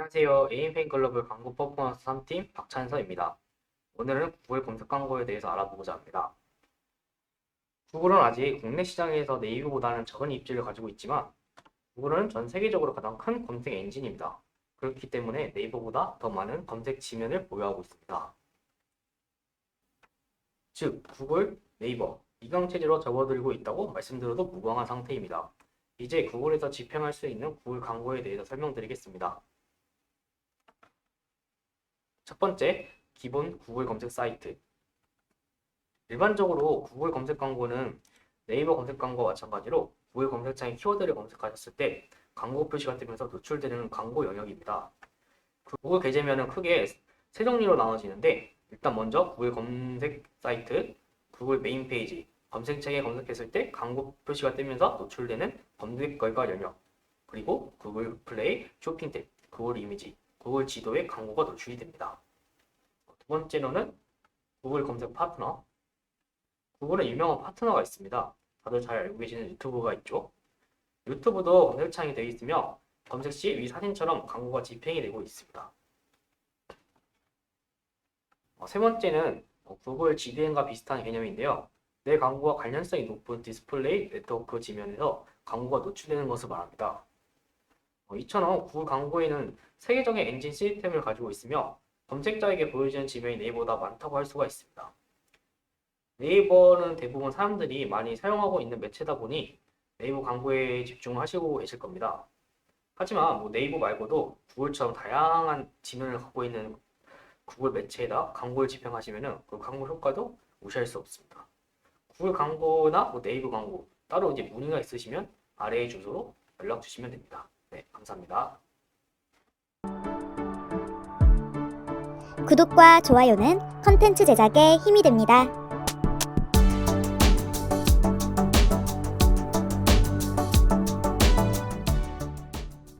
안녕하세요. 에임펜 글로벌 광고 퍼포먼스 3팀 박찬서입니다. 오늘은 구글 검색 광고에 대해서 알아보고자 합니다. 구글은 아직 국내 시장에서 네이버보다는 적은 입지를 가지고 있지만 구글은 전 세계적으로 가장 큰 검색 엔진입니다. 그렇기 때문에 네이버보다 더 많은 검색 지면을 보유하고 있습니다. 즉, 구글, 네이버, 이강 체제로 접어들고 있다고 말씀드려도 무방한 상태입니다. 이제 구글에서 집행할 수 있는 구글 광고에 대해서 설명드리겠습니다. 첫 번째, 기본 구글 검색 사이트. 일반적으로 구글 검색 광고는 네이버 검색 광고와 마찬가지로 구글 검색창에 키워드를 검색하셨을 때 광고 표시가 뜨면서 노출되는 광고 영역입니다. 그 구글 계제면은 크게 세 종류로 나눠지는데 일단 먼저 구글 검색 사이트, 구글 메인 페이지, 검색창에 검색했을 때 광고 표시가 뜨면서 노출되는 검색 결과 영역, 그리고 구글 플레이, 쇼핑 탭, 구글 이미지, 구글 지도에 광고가 노출이 됩니다. 두 번째로는 구글 검색 파트너. 구글에 유명한 파트너가 있습니다. 다들 잘 알고 계시는 유튜브가 있죠. 유튜브도 검색창이 되어 있으며 검색 시 위 사진처럼 광고가 집행이 되고 있습니다. 어, 세 번째는 어, 구글 GDN과 비슷한 개념인데요. 내 광고와 관련성이 높은 디스플레이 네트워크 지면에서 광고가 노출되는 것을 말합니다. 어, 이처럼 구글 광고에는 세계적인 엔진 시스템을 가지고 있으며 검색자에게 보여지는 지면이 네이버보다 많다고 할 수가 있습니다. 네이버는 대부분 사람들이 많이 사용하고 있는 매체다 보니 네이버 광고에 집중하시고 계실 겁니다. 하지만 뭐 네이버 말고도 구글처럼 다양한 지면을 갖고 있는 구글 매체에다 광고를 집행하시면은 그 광고 효과도 무시할 수 없습니다. 구글 광고나 뭐 네이버 광고 따로 이제 문의가 있으시면 아래의 주소로 연락 주시면 됩니다. 네, 감사합니다. 구독과 좋아요는 컨텐츠 제작에 힘이 됩니다.